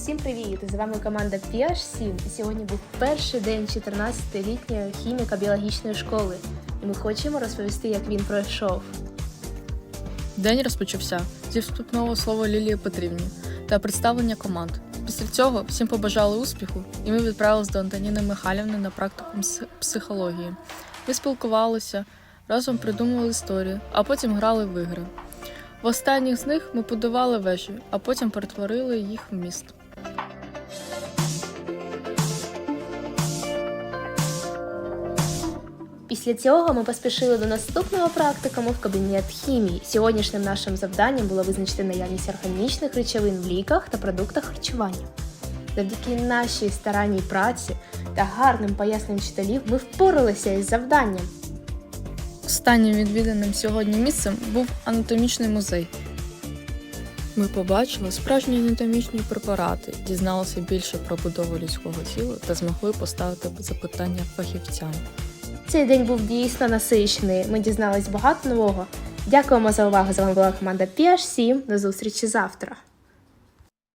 Всім привіт! З вами команда PH7. І сьогодні був перший день 14-літньої хіміко-біологічної школи. І ми хочемо розповісти, як він пройшов. День розпочався зі вступного слова Лілії Петрівні та представлення команд. Після цього всім побажали успіху, і ми відправились до Антоніни Михайлівни на практику психології. Ми спілкувалися, разом придумували історії, а потім грали в ігри. В останніх з них ми будували вежі, а потім перетворили їх в міст. Після цього ми поспішили до наступного практикуму в кабінет хімії. Сьогоднішнім нашим завданням було визначити наявність органічних речовин в ліках та продуктах харчування. Завдяки нашій старанній праці та гарним поясненням вчителів ми впоралися із завданням. Останнім відвіданим сьогодні місцем був анатомічний музей. Ми побачили справжні анатомічні препарати, дізналися більше про будову людського тіла та змогли поставити запитання фахівцям. Цей день був дійсно насичений. Ми дізнались багато нового. Дякуємо за увагу. З вами була команда PH7. До зустрічі завтра.